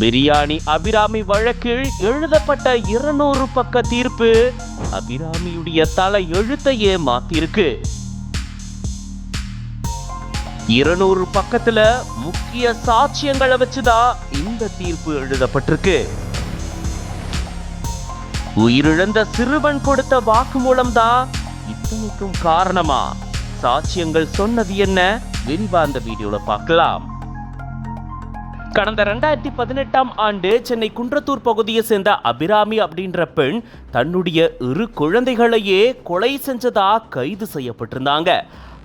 பிரியாணி அபிராமி வழக்கில் எழுதப்பட்ட இருநூறு பக்க தீர்ப்பு அபிராமியுடைய தலை எழுத்தையே மாத்திருக்கு. இருநூறு பக்கத்துல முக்கிய சாட்சியங்களை வச்சுதான் இந்த தீர்ப்பு எழுதப்பட்டிருக்கு. உயிரிழந்த சிறுவன் கொடுத்த வாக்குமூலம் தான் இத்தனைக்கும் காரணமா? சாட்சியங்கள் சொன்னது என்ன? விரிவா அந்த வீடியோல பார்க்கலாம். கடந்த ரெண்டாயிரத்தி பதினெட்டாம் ஆண்டு சென்னை குன்றத்தூர் பகுதியை சேர்ந்த அபிராமி அப்படின்ற பெண் தன்னுடைய இரு குழந்தைகளையே கொலை செஞ்சதா கைது செய்யப்பட்டிருந்தாங்க.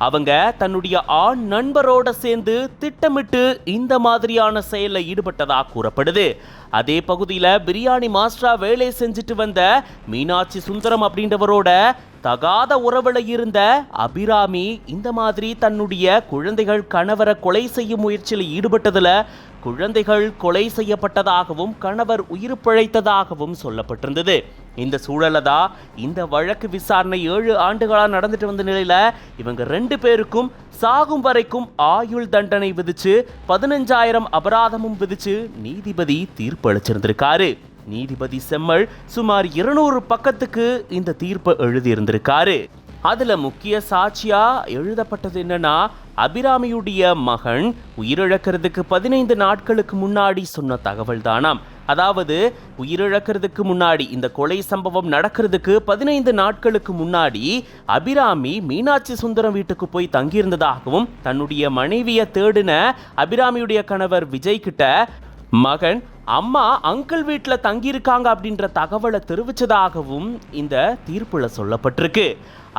அவங்க தன்னுடைய ஆண் நண்பரோட சேர்ந்து திட்டமிட்டு இந்த மாதிரியான செயலில் ஈடுபட்டதா கூறப்படுது. அதே பகுதியில் பிரியாணி மாஸ்டரா வேலை செஞ்சுட்டு வந்த மீனாட்சி சுந்தரம் அப்படின்றவரோட தகாத உறவுல இருந்த அபிராமி இந்த மாதிரி தன்னுடைய குழந்தைகள் கணவரை கொலை செய்யும் முயற்சியில் ஈடுபட்டதில் குழந்தைகள் கொலை செய்யப்பட்டதாகவும் கணவர் உயிர் பிழைத்ததாகவும் சொல்லப்பட்டிருந்தது. இந்த சூழல தான் இந்த வழக்கு விசாரணை ஏழு ஆண்டுகளாக நடந்துட்டு வந்த நிலையில இவங்க ரெண்டு பேருக்கும் சாகும் வரைக்கும் ஆயுள் தண்டனை விதிச்சு பதினஞ்சாயிரம் அபராதமும் விதிச்சு நீதிபதி தீர்ப்பு அளிச்சிருந்திருக்காரு நீதிபதி செம்மல் சுமார் இருநூறு பக்கத்துக்கு இந்த தீர்ப்பை எழுதியிருந்திருக்காரு. அதுல முக்கிய சாட்சியா எழுதப்பட்டது என்னன்னா அபிராமியுடைய மகன் உயிரிழக்கிறதுக்கு பதினைந்து நாட்களுக்கு முன்னாடி சொன்ன தகவல் தானாம் அதாவது உயிரிழக்கிறதுக்கு முன்னாடி இந்த கொலை சம்பவம் நடக்கிறதுக்கு பதினைந்து நாட்களுக்கு முன்னாடி அபிராமி மீனாட்சி சுந்தரம் வீட்டுக்கு போய் தங்கியிருந்ததாகவும் தன்னுடைய மனைவியை தேடின அபிராமியுடைய கணவர் விஜய் கிட்ட மகன் அம்மா அங்கிள் வீட்டில் தங்கியிருக்காங்க அப்படின்ற தகவலை தெரிவித்ததாகவும் இந்த தீர்ப்பில் சொல்லப்பட்டிருக்கு.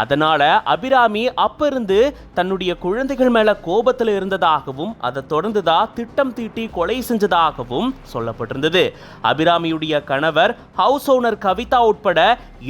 அதனால் அபிராமி அப்போ இருந்து தன்னுடைய குழந்தைகள் மேலே கோபத்தில் இருந்ததாகவும் அதை தொடர்ந்து தான் திட்டம் தீட்டி கொலை செஞ்சதாகவும் சொல்லப்பட்டிருந்தது. அபிராமியுடைய கணவர் ஹவுஸ் ஓனர் கவிதா உட்பட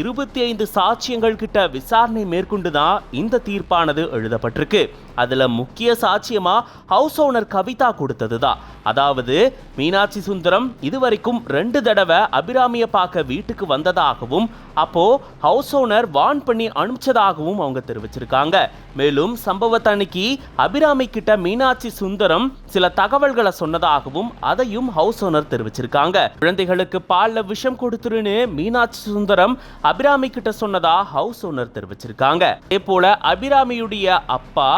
இருபத்தி ஐந்து சாட்சியங்கள் கிட்ட விசாரணை மேற்கொண்டு தான் இந்த தீர்ப்பானது எழுதப்பட்டிருக்கு. அதில் முக்கிய சாட்சியமாக ஹவுஸ் ஓனர் கவிதா கொடுத்தது தான். அதாவது மீனாட்சி சுந்தரம் இதுவரைக்கும் ரெண்டு தடவை அபிராமியை பார்க்க வீட்டுக்கு வந்ததாகவும் அப்போ ஹவுஸ் ஓனர் வான் பண்ணி அனுப்பிச்சதாகவும் அவங்க தெரிவிச்சிருக்காங்க. மேலும் சம்பவத்தன்னைக்கு அபிராமி கிட்ட மீனாட்சி சுந்தரம் சில தகவல்களை சொன்னதாகவும் அதையும் ஹவுஸ் ஓனர் தெரிவிச்சிருக்காங்க. குழந்தைகளுக்கு பால்ல விஷம் கொடுத்துருன்னு மீனாட்சி சுந்தரம் அபிராமி கிட்ட சொன்னதா ஹவுஸ் ஓனர் தெரிவிச்சிருக்காங்க. அதே போல அபிராமியுடைய அப்பா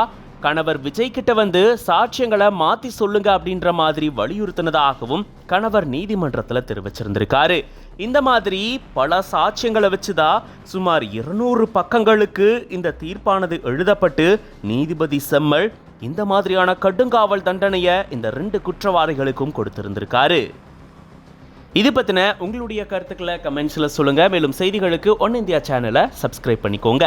கணவர் விஜய் கிட்ட வந்து சாட்சியங்களை மாத்தி சொல்லுங்க அப்படின்ற மாதிரி வலியுறுத்தினதாகவும் கணவர் நீதிமன்றத்தில் தெரிவிச்சிருந்திருக்காரு. இந்த மாதிரி பல சாட்சியங்களை வச்சுதான் சுமார் இருநூறு பக்கங்களுக்கு இந்த தீர்ப்பானது எழுதப்பட்டு நீதிபதி செம்மல் இந்த மாதிரியான கடுங்காவல் தண்டனையை இந்த ரெண்டு குற்றவாளிகளுக்கும் கொடுத்திருந்திருக்காரு. இது பற்றின உங்களுடைய கருத்துக்களை கமெண்ட்ஸில் சொல்லுங்கள் மேலும் செய்திகளுக்கு ஒன் இந்தியா சேனலை சப்ஸ்கிரைப் பண்ணிக்கோங்க.